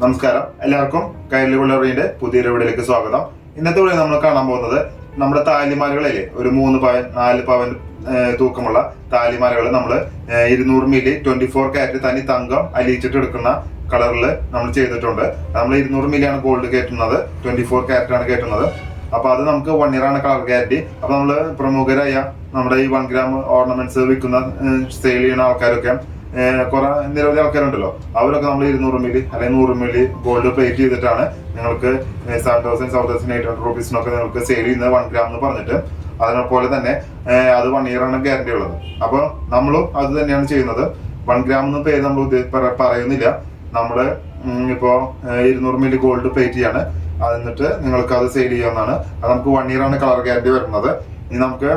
നമസ്കാരം. എല്ലാവർക്കും കൈരളി വഴിന്റെ പുതിയൊരു വീഡിയോയിലേക്ക് സ്വാഗതം. ഇന്നത്തെ വീഡിയോ നമ്മൾ കാണാൻ പോകുന്നത് നമ്മുടെ താലിമാലകളിലെ ഒരു മൂന്ന് പവൻ നാല് പവൻ തൂക്കമുള്ള താലിമാലകൾ നമ്മൾ ഇരുന്നൂറ് മില്ലി ട്വന്റി ഫോർ കാരറ്റ് തനി തങ്കം അലിയിച്ചിട്ട് എടുക്കുന്ന കളറിൽ നമ്മൾ ചെയ്തിട്ടുണ്ട്. നമ്മൾ ഇരുന്നൂറ് മില്ലിയാണ് ഗോൾഡ് കയറ്റുന്നത് ട്വന്റി ഫോർ കാരറ്റ് ആണ് കയറ്റുന്നത്. അപ്പൊ അത് നമുക്ക് വൺ ഇയർ ആണ് കളർ ഗ്യാരണ്ടി അപ്പൊ നമ്മൾ പ്രമുഖരായ നമ്മുടെ ഈ വൺ ഗ്രാം ഓർണമെന്റ്സ് വിൽക്കുന്ന സെയിൽ ചെയ്യുന്ന ആൾക്കാരൊക്കെ കുറെ നിരവധി ആൾക്കാരുണ്ടല്ലോ. അവരൊക്കെ നമ്മൾ ഇരുന്നൂറ് മില്ലി അല്ലെങ്കിൽ നൂറ് മില്ലി ഗോൾഡ് പ്ലേറ്റ് ചെയ്തിട്ടാണ് നിങ്ങൾക്ക് seven thousand seven thousand eight hundred റുപ്പീസിനൊക്കെ നിങ്ങൾക്ക് സെയിൽ ചെയ്യുന്നത് വൺ ഗ്രാം എന്ന് പറഞ്ഞിട്ട്. അതിനെപ്പോലെ തന്നെ അത് വൺ ഇയർ ആണ് ഗ്യാരണ്ടി ഉള്ളത്. അപ്പോൾ നമ്മളും അത് തന്നെയാണ് ചെയ്യുന്നത്. വൺ ഗ്രാം എന്ന് പേര് നമ്മൾ പറയുന്നില്ല. നമ്മൾ ഇപ്പോൾ ഇരുന്നൂറ് മില്ലി ഗോൾഡ് പ്ലേറ്റ് ചെയ്യാണ്. എന്നിട്ട് നിങ്ങൾക്ക് അത് സെയിൽ ചെയ്യാവുന്നതാണ്. അത് നമുക്ക് വൺ ഇയർ ആണ് കളർ ഗ്യാരണ്ടി വരുന്നത്. ഇനി നമുക്ക്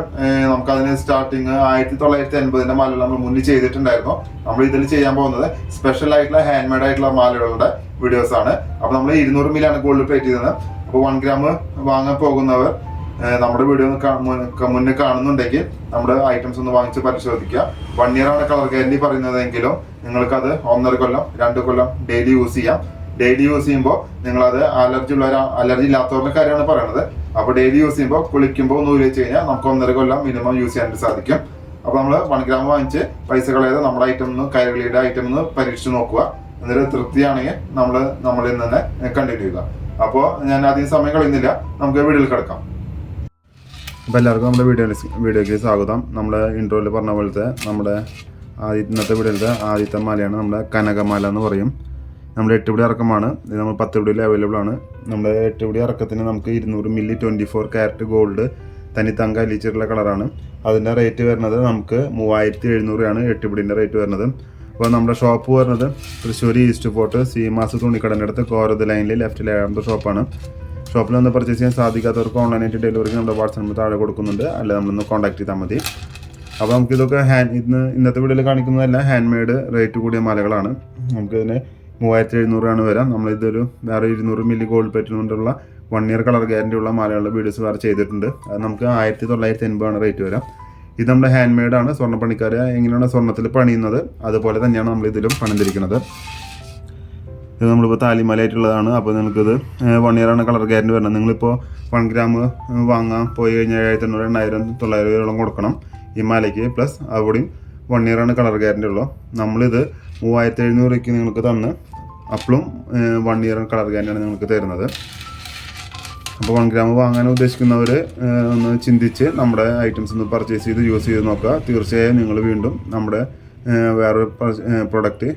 നമുക്ക് അതിന് സ്റ്റാർട്ടിങ് ആയിരത്തി തൊള്ളായിരത്തി എൺപതിന്റെ മാലകൾ നമ്മൾ മുന്നിൽ ചെയ്തിട്ടുണ്ടായിരുന്നു. നമ്മൾ ഇതിൽ ചെയ്യാൻ പോകുന്നത് സ്പെഷ്യൽ ആയിട്ടുള്ള ഹാൻഡ് മെയ്ഡ് ആയിട്ടുള്ള മാലകളുടെ വീഡിയോസ് ആണ്. അപ്പൊ നമ്മൾ ഇരുന്നൂറ് മില്ലാണ് ഗോൾഡ് പ്ലേറ്റ് ചെയ്തത്. അപ്പോൾ വൺ ഗ്രാം വാങ്ങാൻ പോകുന്നവർ നമ്മുടെ വീഡിയോ മുന്നേ കാണുന്നുണ്ടെങ്കിൽ നമ്മുടെ ഐറ്റംസ് ഒന്ന് വാങ്ങിച്ച് പരിശോധിക്കുക. വൺ ഇയർ ആണ് കളർ ഗ്യാരണ്ടി പറയുന്നതെങ്കിലും നിങ്ങൾക്ക് അത് ഒന്നര കൊല്ലം രണ്ട് കൊല്ലം ഡെയിലി യൂസ് ചെയ്യാം. ഡെയിലി യൂസ് ചെയ്യുമ്പോൾ നിങ്ങളത് അലർജി ഉള്ള അലർജി ഇല്ലാത്തവരുടെ കാര്യമാണ് പറയുന്നത് അപ്പോൾ ഡെയിലി യൂസ് ചെയ്യുമ്പോൾ കുളിക്കുമ്പോൾ ഒന്ന് ഉപയോഗിച്ച് കഴിഞ്ഞാൽ നമുക്ക് ഒന്നര കൊല്ലം മിനിമം യൂസ് ചെയ്യാൻ സാധിക്കും. അപ്പോൾ നമ്മൾ വൺ ഗ്രാം വാങ്ങിച്ച് പൈസ കളയാതെ നമ്മുടെ ഐറ്റം ഒന്ന് കൈരളിയുടെ ഐറ്റം ഒന്ന് പരീക്ഷിച്ച് നോക്കുക. എന്നിട്ട് തൃപ്തിയാണെങ്കിൽ നമ്മൾ നമ്മളിൽ നിന്ന് കണ്ടിന്യൂ ചെയ്യുക അപ്പോൾ ഞാൻ അധികം സമയം കളയുന്നില്ല. നമുക്ക് വീഡിയോയിൽ കിടക്കാം. അപ്പോൾ എല്ലാവർക്കും നമ്മുടെ വീഡിയോ വീഡിയോയ്ക്ക് സ്വാഗതം. നമ്മുടെ ഇൻട്രോയിൽ പറഞ്ഞ പോലത്തെ നമ്മുടെ ആദ്യ ഇന്നത്തെ വീഡിയോയിലത്തെ ആദ്യത്തെ മലയാണ് നമ്മുടെ കനകമാല എന്ന് പറയും. നമ്മുടെ എട്ടുപിടി ഇറക്കമാണ്. ഇത് നമ്മൾ പത്ത് പിടിയിൽ അവൈലബിൾ ആണ്. നമ്മുടെ എട്ട് പിടി ഇറക്കത്തിന് നമുക്ക് ഇരുന്നൂറ് milli twenty four carat gold തനി തങ്ക അലിച്ചിട്ടുള്ള കളറാണ് അതിന്റെ റേറ്റ് വരുന്നത് നമുക്ക് മൂവായിരത്തി എഴുന്നൂറാണ് എട്ട് പിടിന്റെ റേറ്റ് വരുന്നത്. അപ്പോൾ നമ്മുടെ ഷോപ്പ് വരുന്നത് തൃശ്ശൂർ ഈസ്റ്റ് ഫോർട്ട് സീമാസ് തുണിക്കടന്റെ അടുത്ത് കോരത് ലൈനിൽ ലെഫ്റ്റ് ലേഴാമത്തെ ഷോപ്പാണ് ഷോപ്പിൽ ഒന്ന് പർച്ചേസ് ചെയ്യാൻ സാധിക്കാത്തവർക്ക് ഓൺലൈനായിട്ട് ഡെലിവറിക്ക് നമ്മുടെ വാട്സാപ്പ് നമ്പർ താഴെ കൊടുക്കുന്നുണ്ട്. അല്ലെ നമ്മളൊന്ന് കോൺടാക്ട് ചെയ്താൽ മതി. അപ്പോൾ നമുക്കിതൊക്കെ ഹാൻഡ് ഇന്ന് ഇന്നത്തെ വീഡിയോയിൽ കാണിക്കുന്നതെല്ലാം ഹാൻഡ് മെയ്ഡ് റേറ്റ് കൂടിയ മാലകളാണ്. നമുക്ക് ഇതിന് മൂവായിരത്തി എഴുന്നൂറാണ് വരാം നമ്മളിതൊരു വേറെ ഇരുന്നൂറ് മില്ലി ഗോൾഡ് പറ്റുന്നുണ്ടുള്ള വൺ ഇയർ കളർ ഗ്യാരണ്ടി ഉള്ള മലയാളം വീഡിയോസ് വേറെ ചെയ്തിട്ടുണ്ട്. അത് നമുക്ക് ആയിരത്തി തൊള്ളായിരത്തി എൺപതാണ് റേറ്റ് വരാം. ഇത് നമ്മുടെ ഹാൻഡ് മെയ്ഡാണ് സ്വർണപ്പണിക്കാർ എങ്ങനെയാണ് സ്വർണത്തിൽ പണിയുന്നത്? അതുപോലെ തന്നെയാണ് നമ്മൾ ഇതിലും പണിതിരിക്കുന്നത്. ഇത് നമ്മളിപ്പോൾ താലിമലയായിട്ടുള്ളതാണ്. അപ്പോൾ നിങ്ങൾക്കിത് വൺ ഇയറാണ് കളർ ഗ്യാരണ്ടി വരുന്നത്. നിങ്ങളിപ്പോൾ വൺ ഗ്രാം വാങ്ങാൻ പോയി കഴിഞ്ഞാൽ ഏഴായിരത്തി എണ്ണൂറ് എണ്ണായിരം തൊള്ളായിരം രൂപയോളം കൊടുക്കണം ഈ മലയ്ക്ക്. പ്ലസ് അവിടെയും വൺ ഇയറാണ് കളർ ഗ്യാരണ്ടി ഉള്ളൂ. നമ്മളിത് മൂവായിരത്തി എഴുന്നൂറ് രൂപയ്ക്ക് നിങ്ങൾക്ക് തന്ന് അപ്പോഴും വൺ ഇയർ കളർ ഗ്യാരണ്ടിയാണ് നിങ്ങൾക്ക് തരുന്നത്. അപ്പോൾ വൺ ഗ്രാം വാങ്ങാൻ ഉദ്ദേശിക്കുന്നവർ ഒന്ന് ചിന്തിച്ച് നമ്മുടെ ഐറ്റംസ് ഒന്ന് പർച്ചേസ് ചെയ്ത് യൂസ് ചെയ്ത് നോക്കുക. തീർച്ചയായും നിങ്ങൾ വീണ്ടും നമ്മുടെ വേറൊരു പ്രൊഡക്റ്റ്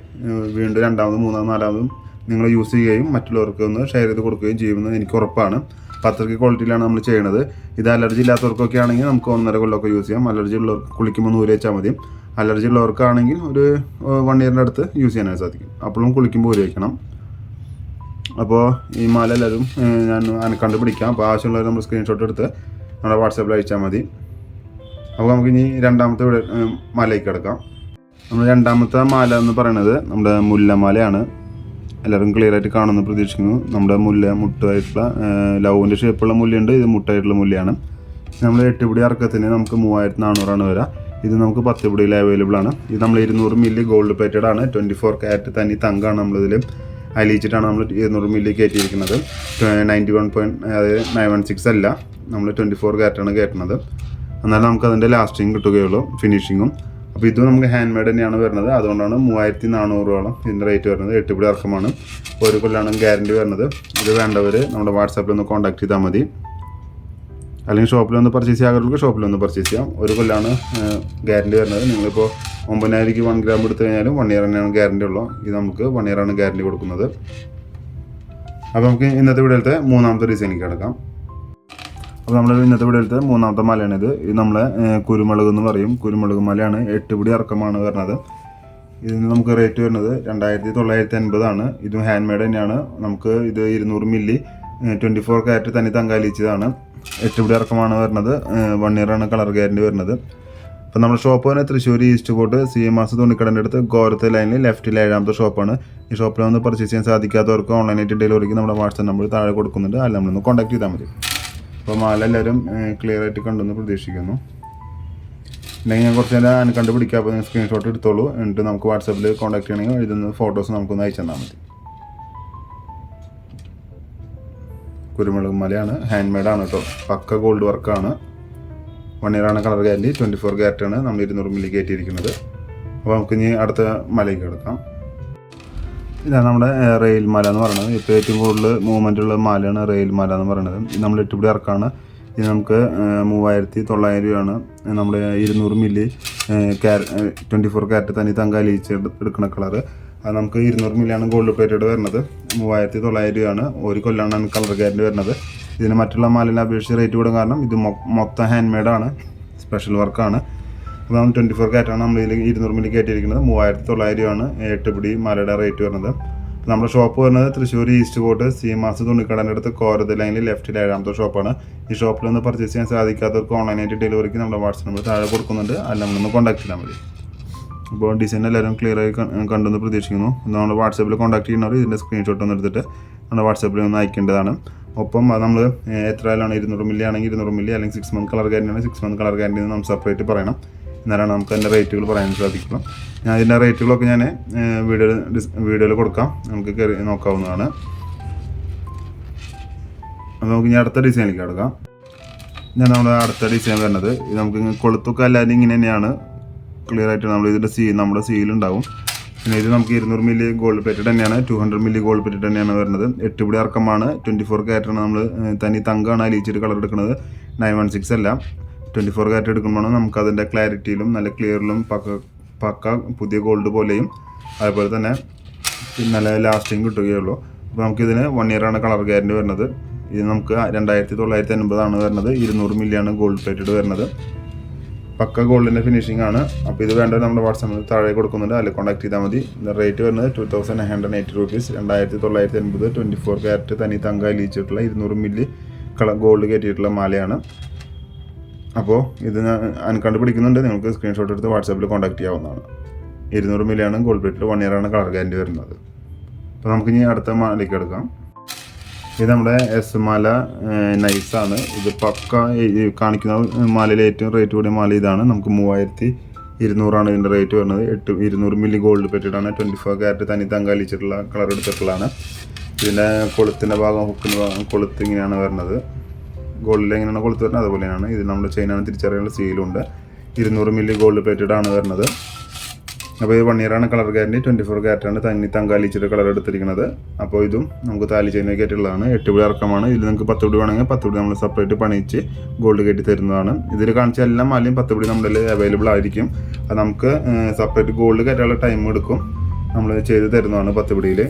വീണ്ടും രണ്ടാമതും മൂന്നാമതും നാലാമതും നിങ്ങൾ യൂസ് ചെയ്യുകയും മറ്റുള്ളവർക്ക് ഒന്ന് ഷെയർ ചെയ്ത് കൊടുക്കുകയും ചെയ്യുമെന്ന് എനിക്ക് ഉറപ്പാണ്. പത്രക്ക് ക്വാളിറ്റിയിലാണ് നമ്മൾ ചെയ്യുന്നത് ഇത് അലർജി ഇല്ലാത്തവർക്കൊക്കെ ആണെങ്കിൽ നമുക്ക് ഒന്നര കൊല്ലമൊക്കെ യൂസ് ചെയ്യാം. അലർജി ഉള്ളവർക്ക് കുളിക്കുമ്പോൾ നൂൽ വെച്ചാൽ മതി. അലർജി ഉള്ളവർക്കാണെങ്കിൽ ഒരു വൺ ഇയറിന്റെ അടുത്ത് യൂസ് ചെയ്യാനായിട്ട് സാധിക്കും. അപ്പോഴും കുളിക്കുമ്പോൾ ഒരു വയ്ക്കണം അപ്പോൾ ഈ മാല എല്ലാവരും ഞാൻ അതിനെ കണ്ടുപിടിക്കാം. അപ്പോൾ ആവശ്യമുള്ളവർ നമ്മൾ സ്ക്രീൻഷോട്ട് എടുത്ത് നമ്മുടെ വാട്സാപ്പിൽ അയച്ചാൽ മതി. അപ്പോൾ നമുക്ക് ഇനി രണ്ടാമത്തെ മലയ്ക്ക് കിടക്കാം. നമ്മൾ രണ്ടാമത്തെ മാല എന്ന് പറയുന്നത് നമ്മുടെ മുല്ലമാലയാണ് എല്ലാവരും ക്ലിയർ ആയിട്ട് കാണുമെന്ന് പ്രതീക്ഷിക്കുന്നു. നമ്മുടെ മുല്ല മുട്ടായിട്ടുള്ള ലവിന്റെ ഷേപ്പുള്ള മുല്ലയുണ്ട്. ഇത് മുട്ടായിട്ടുള്ള മുല്ലയാണ്. നമ്മൾ എട്ടുപിടി അറക്കത്തിന് നമുക്ക് മൂവായിരത്തി നാനൂറാണ് വരിക ഇത് നമുക്ക് പത്ത് പിടിയിൽ അവൈലബിൾ ആണ്. ഇത് നമ്മൾ ഇരുന്നൂറ് മില്ലി ഗോൾഡ് പ്ലേറ്റഡ് ആണ്. ട്വന്റി ഫോർ ക്യാരറ്റ് തനി തങ്കാണ് നമ്മളിതിൽ അലിയിച്ചിട്ടാണ് നമ്മൾ ഇരുന്നൂറ് മില്ലി കയറ്റിയിരിക്കുന്നത്. നയന്റി വൺ പോയിന്റ് അതായത് നയൻ വൺ സിക്സ് അല്ല. നമ്മൾ ട്വന്റി ഫോർ ക്യാരറ്റാണ് കയറ്റുന്നത്. എന്നാലും നമുക്ക് അതിന്റെ ലാസ്റ്റിങ് കിട്ടുകയുള്ളൂ ഫിനിഷിങ്ങും അപ്പോൾ ഇത് നമുക്ക് ഹാൻഡ് മെയ്ഡ് തന്നെയാണ് വരുന്നത്. അതുകൊണ്ടാണ് മൂവായിരത്തി നാനൂറോളം ഇതിന്റെ റേറ്റ് വരുന്നത്. എട്ട് പിടി ഇറക്കമാണ്. ഒരു കൊല്ലാണ് ഗ്യാരണ്ടി വരുന്നത്. ഇത് വേണ്ടവർ നമ്മുടെ വാട്സാപ്പിൽ ഒന്ന് കോൺടാക്ട് ചെയ്താൽ മതി. അല്ലെങ്കിൽ ഷോപ്പിൽ വന്ന് പർച്ചേസ് ചെയ്യാത്തവർക്ക് ഷോപ്പിൽ വന്ന് പർച്ചേസ് ചെയ്യാം. ഒരു കൊല്ലാണ് ഗ്യാരണ്ടി വരുന്നത്. നിങ്ങളിപ്പോൾ ഒമ്പതിനായിരക്ക് വൺ ഗ്രാം എടുത്തു കഴിഞ്ഞാലും വൺ ഇയർ തന്നെയാണ് ഗ്യാരണ്ടി ഉള്ളത്. ഇത് നമുക്ക് വൺ ഇയറാണ് ഗ്യാരണ്ടി കൊടുക്കുന്നത്. അപ്പോൾ നമുക്ക് ഇന്നത്തെ വീഡിയോയിലത്തെ മൂന്നാമത്തെ ഡിസൈനിലേക്ക് കിടക്കാം. അപ്പോൾ നമ്മൾ ഇന്നത്തെ വീഡിയോയിലത്തെ മൂന്നാമത്തെ മലയാണിത് ഇത്. നമ്മളെ കുരുമുളക് എന്ന് പറയും. കുരുമുളക് മലയാണ് എട്ട് പിടി ഇറക്കമാണ് വരുന്നത്. ഇതിന് നമുക്ക് റേറ്റ് വരുന്നത് രണ്ടായിരത്തി തൊള്ളായിരത്തി അൻപതാണ്. ഇതും ഹാൻഡ് മെയ്ഡ് തന്നെയാണ്. നമുക്ക് ഇത് ഇരുന്നൂറ് മില്ലി ട്വന്റി ഫോർ ക്യാരറ്റ് തന്നെ തങ്കാലിച്ചതാണ് എട്ട് പിടി ഇറക്കമാണ് വരുന്നത്. വൺ ഇയറാണ് കളർ ഗ്യാരണ്ടി വരുന്നത്. അപ്പോൾ നമ്മുടെ ഷോപ്പ് തന്നെ തൃശ്ശൂർ ഈസ്റ്റ് കോട്ട് സി എം മാസ് തുണിക്കടന്റെ അടുത്ത് ഗോരത്തെ ലൈനിൽ ലെഫ്റ്റിൽ ഏഴാമത്തെ ഷോപ്പാണ് ഈ ഷോപ്പിൽ വന്ന് പർച്ചേസ് ചെയ്യാൻ സാധിക്കാത്തവർക്ക് ഓൺലൈനായിട്ട് ഡെലിവറിക്ക് നമ്മുടെ വാട്സാപ്പ് നമ്പർ താഴെ കൊടുക്കുന്നുണ്ട്. അല്ല നമ്മളൊന്ന് കോൺടാക്ട് ചെയ്താൽ മതി. അപ്പോൾ മാല എല്ലാവരും ക്ലിയർ ആയിട്ട് കണ്ടെന്ന് പ്രതീക്ഷിക്കുന്നു. അല്ലെങ്കിൽ ഞാൻ കുറച്ച് നേരം കണ്ടുപിടിക്കാം അപ്പോൾ സ്ക്രീൻഷോട്ട് എടുത്തോളൂ. എന്നിട്ട് നമുക്ക് വാട്സാപ്പിൽ കോൺടാക്ട് ചെയ്യണമെങ്കിൽ എഴുതുന്ന ഫോട്ടോസ് നമുക്കൊന്ന് അയച്ചു തന്നാൽ മതി. കുരുമുളക് മലയാണ്. ഹാൻഡ് മെയ്ഡാണ് കേട്ടോ പക്ക ഗോൾഡ് വർക്കാണ് വൺ ഇയറാണ് കളർ ഗ്യാരണ്ടി ട്വന്റി ഫോർ ആണ് നമ്മൾ ഇരുന്നൂറ് മില്ലി കയറ്റിയിരിക്കുന്നത് അപ്പോൾ നമുക്ക് ഇനി അടുത്ത മലയ്ക്ക് എടുക്കാം ഇതാണ് നമ്മുടെ റെയിൽ മല എന്ന് പറയുന്നത്. ഇപ്പോൾ ഏറ്റവും കൂടുതൽ മൂവ്മെന്റ് ഉള്ള മലയാണ് റെയിൽ മല എന്ന് പറയുന്നത്. നമ്മൾ എട്ടുപിടി ഇറക്കാണ്. ഇത് നമുക്ക് മൂവായിരത്തി തൊള്ളായിരം രൂപയാണ്. നമ്മുടെ ഇരുന്നൂറ് മില്ലി ട്വന്റി ഫോർ ക്യാരറ്റ് തനി തങ്ക അലിയിച്ച് എടുക്കുന്ന കളറ് നമുക്ക് ഇരുന്നൂറ് മില്ലിയാണ് ഗോൾഡ് പ്ലേറ്റഡ് വരുന്നത്. മൂവായിരത്തി തൊള്ളായിരം രൂപയാണ്. ഒരു കൊല്ലാണ് കളർ ഗ്യാരണ്ടി വരുന്നത്. ഇതിന് മറ്റുള്ള മാലിനെ അപേക്ഷിച്ച് റേറ്റ് കൂടും കാരണം ഇത് മൊത്തം ഹാൻഡ് മെയ്ഡാണ് സ്പെഷ്യൽ വർക്കാണ് അപ്പോൾ നമ്മൾ ട്വന്റി ഫോർ കാറ്റാണ് നമ്മൾ ഇതിൽ ഇരുന്നൂറ് മില്ലി കയറ്റിയിരിക്കുന്നത്. മൂവായിരത്തി തൊള്ളായിരം രൂപയാണ് എട്ട് പിടി മലയുടെ റേറ്റ് വരുന്നത്. നമ്മുടെ ഷോപ്പ് വരുന്നത് തൃശ്ശൂർ ഈസ്റ്റ് കോട്ട് സീമാസ് തുണിക്കടന്റെ അടുത്ത് കോരത് ലൈനിൽ ലെഫ്റ്റിൽ ഏഴാമത്തെ ഷോപ്പാണ് ഈ ഷോപ്പിൽ നിന്ന് പർച്ചേസ് ചെയ്യാൻ സാധിക്കാത്തവർക്ക് ഓൺലൈനായിട്ട് ഡെലിവറിക്ക് നമ്മുടെ വാട്സപ്പ് നമ്പർ താഴെ കൊടുക്കുന്നുണ്ട്. അല്ല നമ്മളൊന്ന് കോൺടാക്ട് ചെയ്താൽ മതി. അപ്പോൾ ഡിസൈൻ എല്ലാവരും ക്ലിയർ ആയി കണ്ടെന്ന് പ്രതീക്ഷിക്കുന്നു. നമ്മൾ വാട്സാപ്പിൽ കോൺടാക്ട് ചെയ്യുന്നവർ ഇതിന്റെ സ്ക്രീൻഷോട്ട് ഒന്ന് എടുത്തിട്ട് നമ്മുടെ വാട്സാപ്പിൽ ഒന്ന് അയക്കേണ്ടതാണ്. ഒപ്പം അത് നമ്മൾ എത്ര ആയാലാണ് ഇരുന്നൂറ് മില്ലി ആണെങ്കിൽ ഇരുന്നൂറ് മില്ലി അല്ലെങ്കിൽ സിക്സ് മന്ത് കളർ ഗ്യാരണ്ടി ആണെങ്കിൽ സിക്സ് മന്ത് കളർ ഗ്യാരണ്ടി നമ്മൾ സെപ്പറേറ്റ് പറയണം. എന്നാലാണ് നമുക്ക് അതിന്റെ റേറ്റുകൾ പറയാൻ സാധിക്കുള്ളൂ. ഞാൻ ഇതിന്റെ റേറ്റുകളൊക്കെ ഞാൻ വീഡിയോ വീഡിയോയിൽ കൊടുക്കാം. നമുക്ക് കയറി നോക്കാവുന്നതാണ്. അപ്പോൾ നമുക്ക് ഇനി അടുത്ത ഡിസൈനിലേക്ക് കിടക്കാം. ഞാൻ നമ്മുടെ അടുത്ത ഡിസൈൻ വരുന്നത്. നമുക്ക് കൊളുത്തൊക്കെ അല്ലാതെ ഇങ്ങനെ തന്നെയാണ്. ക്ലിയർ ആയിട്ട് നമ്മൾ ഇതിന്റെ സീ നമ്മുടെ സീൽ ഉണ്ടാവും. പിന്നെ ഇത് നമുക്ക് ഇരുന്നൂറ് മില്ലി ഗോൾഡ് പ്ലേറ്റഡ് തന്നെയാണ്. Two hundred milli gold plated തന്നെയാണ് വരുന്നത്. എട്ട് പിടി അർക്കമാണ് ട്വന്റി ഫോർ കാറ്റാണ് നമ്മൾ തനി തങ്കാണ് അലിയിച്ചിട്ട് കളർ എടുക്കുന്നത്. നയൻ വൺ സിക്സ് അല്ല. ട്വന്റി ഫോർ കാറ്റ് എടുക്കുമ്പോഴാണ് നമുക്ക് അതിന്റെ ക്ലാരിറ്റിയിലും നല്ല ക്ലിയറിലും പക്ക പക്ക പുതിയ ഗോൾഡ് പോലെയും അതുപോലെ തന്നെ നല്ല ലാസ്റ്റിങ് കിട്ടുകയുള്ളൂ. അപ്പോൾ നമുക്കിതിന് വൺ ഇയറാണ് കളർ ഗ്യാരന്റി വരുന്നത്. ഇത് നമുക്ക് രണ്ടായിരത്തി തൊള്ളായിരത്തി അൻപതാണ് വരുന്നത്. ഇരുന്നൂറ് മില്ലിയാണ് ഗോൾഡ് പ്ലേറ്റഡ് വരുന്നത്. പക്ക ഗോൾഡിന്റെ ഫിനിഷിംഗ് ആണ്. അപ്പോൾ ഇത് വേണ്ടത് നമ്മുടെ വാട്സാപ്പിൽ താഴെ കൊടുക്കുന്നുണ്ട്. അതിൽ കോൺടാക്ട് ചെയ്താൽ മതി. റേറ്റ് വരുന്നത് two thousand hundred eighty rupees രണ്ടായിരത്തി തൊള്ളായിരത്തി എൺപത് ട്വന്റി ഫോർ ക്യാരറ്റ് തനി തങ്ക ലീച്ചിട്ടുള്ള ഇരുന്നൂറ് മില്ലി കളർ ഗോൾഡ് കയറ്റിയിട്ടുള്ള മാലയാണ്. അപ്പോൾ ഇത് ഞാൻ കണ്ടുപിടിക്കുന്നുണ്ട് നിങ്ങൾക്ക് സ്ക്രീൻഷോട്ട് എടുത്ത് വാട്സാപ്പിൽ കോൺടാക്ട് ചെയ്യാവുന്നതാണ്. ഇരുന്നൂറ് മില്ലിയാണ് ഗോൾഡ് പ്ലേറ്റിൽ വൺ ഇയറാണ് കളർ ഗ്യാരന്റി വരുന്നത്. അപ്പോൾ നമുക്ക് ഇനി അടുത്ത മാലയ്ക്ക് എടുക്കാം. ഇത് നമ്മുടെ എസ് മാല നൈസാണ് ഇത് പക്ക കാണിക്കുന്ന മാലയിലെ ഏറ്റവും റേറ്റ് കൂടിയ മാല ഇതാണ്. നമുക്ക് മൂവായിരത്തി ഇരുന്നൂറാണ് ഇതിന്റെ റേറ്റ് വരുന്നത്. എട്ട് ഇരുന്നൂറ് മില്ലി ഗോൾഡ് പെറ്റിട്ടാണ് ട്വന്റി ഫോർ ക്യാരറ്റ് തനി തങ്കാലിച്ചിട്ടുള്ള കളർ എടുത്തിട്ടുള്ളതാണ്. പിന്നെ കൊളുത്തിന്റെ ഭാഗം ഹുക്കിന്റെ ഭാഗം കൊളുത്ത് ഇങ്ങനെയാണ് വരുന്നത്. ഗോൾഡിൽ എങ്ങനെയാണ് കൊളുത്ത് വരുന്നത്? അതുപോലെയാണ് ഇത് നമ്മുടെ ചെയിനാണ് തിരിച്ചറിയാനുള്ള സീലുണ്ട് ഇരുന്നൂറ് മില്ലി ഗോൾഡ് പെറ്റിട്ടാണ് വരുന്നത്. അപ്പോൾ ഇത് വൺ ഇയറാണ് കളർ ഗ്യാരണ്ടി ട്വന്റി ഫോർ ആണ് തന്നി തങ്കാലിച്ചിട്ട് കളർ എടുത്തിരിക്കുന്നത്. അപ്പോൾ ഇതും നമുക്ക് താലി ചെയ്യുന്ന ആയിട്ടുള്ളതാണ് എട്ട് പിടി ഇറക്കമാണ് ഇതിൽ നിങ്ങൾക്ക് പത്ത് പിടി വേണമെങ്കിൽ പത്ത് പിടി നമ്മൾ സെപ്പറേറ്റ് പണിയിച്ച് ഗോൾഡ് കയറ്റി തരുന്നതാണ്. ഇതിൽ കാണിച്ച എല്ലാ മാലയും പത്ത് പിടി നമ്മുടെ അവൈലബിൾ ആയിരിക്കും. അത് നമുക്ക് സെപ്പറേറ്റ് ഗോൾഡ് കയറ്റാനുള്ള ടൈം എടുക്കും. നമ്മൾ ചെയ്ത് തരുന്നതാണ് പത്ത് പിടിയിൽ.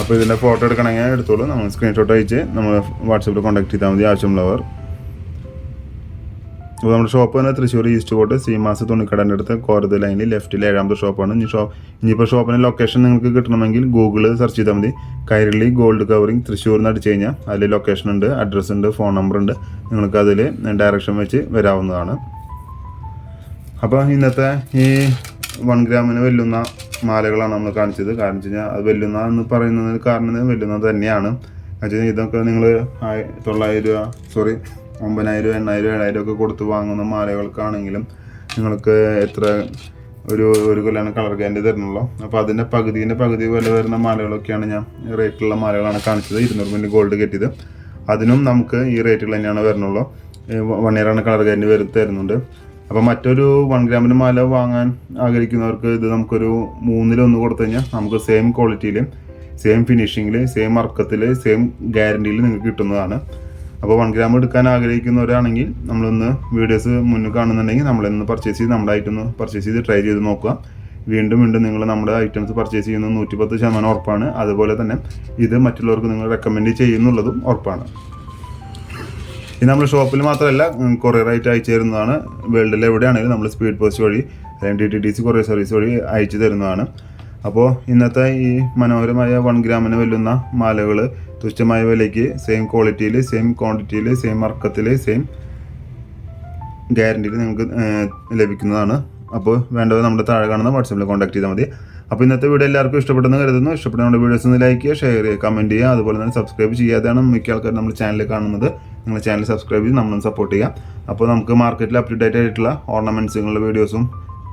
അപ്പോൾ ഇതിന്റെ ഫോട്ടോ എടുക്കണമെങ്കിൽ എടുത്തോളൂ. നമ്മൾ സ്ക്രീൻഷോട്ട് അയച്ച് നമ്മൾ വാട്സപ്പിൽ കോൺടാക്ട് ചെയ്താൽ മതി ആവശ്യമുള്ളവർ. അപ്പോൾ നമ്മുടെ ഷോപ്പ് തന്നെ തൃശ്ശൂർ ഈസ്റ്റ് കോട്ട് സീമാസ് തുണിക്കടന്റെ അടുത്ത് കോരത് ലൈനിൽ ലെഫ്റ്റിൽ ഏഴാമത്തെ ഷോപ്പാണ് ഇനി ഷോപ്പ് ഇനിയിപ്പോൾ ഷോപ്പിന്റെ ലൊക്കേഷൻ നിങ്ങൾക്ക് കിട്ടണമെങ്കിൽ ഗൂഗിൾ സെർച്ച് ചെയ്താൽ മതി. കൈരളി ഗോൾഡ് കവറിങ് തൃശ്ശൂർ എന്ന് അടിച്ച് കഴിഞ്ഞാൽ അതിൽ ലൊക്കേഷൻ ഉണ്ട് അഡ്രസ്സ് ഉണ്ട് ഫോൺ നമ്പർ ഉണ്ട്. നിങ്ങൾക്ക് അതിൽ ഡയറക്ഷൻ വെച്ച് വരാവുന്നതാണ്. അപ്പോൾ ഇന്നത്തെ ഈ വൺ ഗ്രാമിന് വെല്ലുന്ന മാലകളാണ് നമ്മൾ കാണിച്ചത്. കാരണം വെച്ച് കഴിഞ്ഞാൽ അത് വെല്ലുന്ന എന്ന് പറയുന്നതിന് കാരണം വെല്ലുന്നത് തന്നെയാണ്. വെച്ചാൽ ഇതൊക്കെ നിങ്ങൾ തൊള്ളായിരം രൂപ സോറി ഒമ്പതിനായിരം എണ്ണായിരം ഏഴായിരം ഒക്കെ കൊടുത്ത് വാങ്ങുന്ന മാലകൾക്കാണെങ്കിലും നിങ്ങൾക്ക് എത്ര ഒരു ഒരു കൊല്ലാണ് കളർ ഗ്യാരണ്ടി തരുന്നുള്ളൂ. അപ്പോൾ അതിന്റെ പകുതിന്റെ പകുതി വില വരുന്ന മാലകളൊക്കെയാണ് ഞാൻ റേറ്റിലുള്ള മാലകളാണ് കാണിച്ചത്. ഇരുന്നൂറ് മില്ലി ഗോൾഡ് കെട്ടിയത്. അതിനും നമുക്ക് ഈ റേറ്റുകൾ തന്നെയാണ് വരുന്നുള്ളൂ. വൺ ഇയറാണ് കളർ ഗ്യാരണ്ടി വരും തരുന്നുണ്ട്. അപ്പോൾ മറ്റൊരു വൺ ഗ്രാമിന് മാല വാങ്ങാൻ ആഗ്രഹിക്കുന്നവർക്ക് ഇത് നമുക്കൊരു മൂന്നിലൊന്ന് കൊടുത്തു കഴിഞ്ഞാൽ നമുക്ക് സെയിം ക്വാളിറ്റിയിൽ സെയിം ഫിനിഷിങ്ങിൽ സെയിം അർക്കത്തിൽ സെയിം ഗ്യാരണ്ടിയിൽ നിങ്ങൾക്ക് കിട്ടുന്നതാണ്. അപ്പോൾ വൺ ഗ്രാം എടുക്കാൻ ആഗ്രഹിക്കുന്നവരാണെങ്കിൽ നമ്മളൊന്ന് വീഡിയോസ് മുന്നിൽ കാണുന്നുണ്ടെങ്കിൽ നമ്മളിന്ന് പർച്ചേസ് ചെയ്ത് നമ്മുടെ ഐറ്റം പർച്ചേസ് ചെയ്ത് ട്രൈ ചെയ്ത് നോക്കുക. വീണ്ടും വീണ്ടും നിങ്ങൾ നമ്മുടെ ഐറ്റംസ് പർച്ചേസ് ചെയ്യുന്നത് നൂറ്റിപ്പത്ത് ശതമാനം ഉറപ്പാണ്. അതുപോലെ തന്നെ ഇത് മറ്റുള്ളവർക്ക് നിങ്ങൾ റെക്കമെൻഡ് ചെയ്യുന്നുള്ളതും ഉറപ്പാണ്. ഇത് നമ്മൾ ഷോപ്പിൽ മാത്രമല്ല കൊറിയർ ആയിട്ട് അയച്ചു തരുന്നതാണ്. വേൾഡിൽ എവിടെയാണെങ്കിലും നമ്മൾ സ്പീഡ് പോസ്റ്റ് വഴി അല്ലെങ്കിൽ D T T C courier service വഴി അയച്ചു തരുന്നതാണ്. അപ്പോൾ ഇന്നത്തെ ഈ മനോഹരമായ വൺ ഗ്രാമിന് വെല്ലുന്ന മാലകൾ തുച്ഛമായ വിലയ്ക്ക് സെയിം ക്വാളിറ്റിയിൽ സെയിം ക്വാണ്ടിറ്റിയിൽ സെയിം മർക്കത്തിൽ സെയിം ഗ്യാരണ്ടിയിൽ നിങ്ങൾക്ക് ലഭിക്കുന്നതാണ്. അപ്പോൾ വേണ്ടത് നമ്മുടെ താഴെ കാണുന്ന വാട്സപ്പിൽ കോൺടാക്ട് ചെയ്താൽ മതി. അപ്പോൾ ഇന്നത്തെ വീഡിയോ എല്ലാവർക്കും ഇഷ്ടപ്പെട്ടെന്ന് കരുതുന്നു. ഇഷ്ടപ്പെട്ട നമ്മുടെ വീഡിയോസ് ഒന്ന് ലൈക്ക് ചെയ്യുക ഷെയർ ചെയ്യുക കമന്റ് ചെയ്യുക. അതുപോലെ തന്നെ സബ്സ്ക്രൈബ് ചെയ്യാതെയാണ് മിക്ക ആൾക്കാർ നമ്മുടെ ചാനൽ കാണുന്നത്. നിങ്ങൾ ചാനൽ സബ്സ്ക്രൈബ് ചെയ്ത് നമ്മളൊന്ന് സപ്പോർട്ട് ചെയ്യുക അപ്പോൾ നമുക്ക് മാർക്കറ്റിൽ അപ്ഡേറ്റ് ആയിട്ടുള്ള ഓർണമെന്റ്സുകളുടെ വീഡിയോസും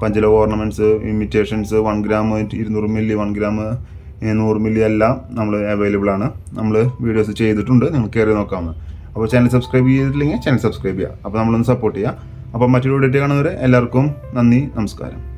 പഞ്ചലോക ഓർണമെന്റ്സ് ഇമിറ്റേഷൻസ് വൺ ഗ്രാം ഇരുന്നൂറ് മില്ലി വൺ ഗ്രാം മില്ലി എല്ലാം നമ്മൾ അവൈലബിൾ ആണ്. നമ്മൾ വീഡിയോസ് ചെയ്തിട്ടുണ്ട്. നിങ്ങൾ കയറി നോക്കാവുന്നത് അപ്പോൾ ചാനൽ സബ്സ്ക്രൈബ് ചെയ്തിട്ടില്ലെങ്കിൽ ചാനൽ സബ്സ്ക്രൈബ് ചെയ്യുക. അപ്പോൾ നമ്മളൊന്ന് സപ്പോർട്ട് ചെയ്യുക. അപ്പോൾ മറ്റൊരു വീഡിയോ കാണുന്നവരെ എല്ലാവർക്കും നന്ദി നമസ്കാരം.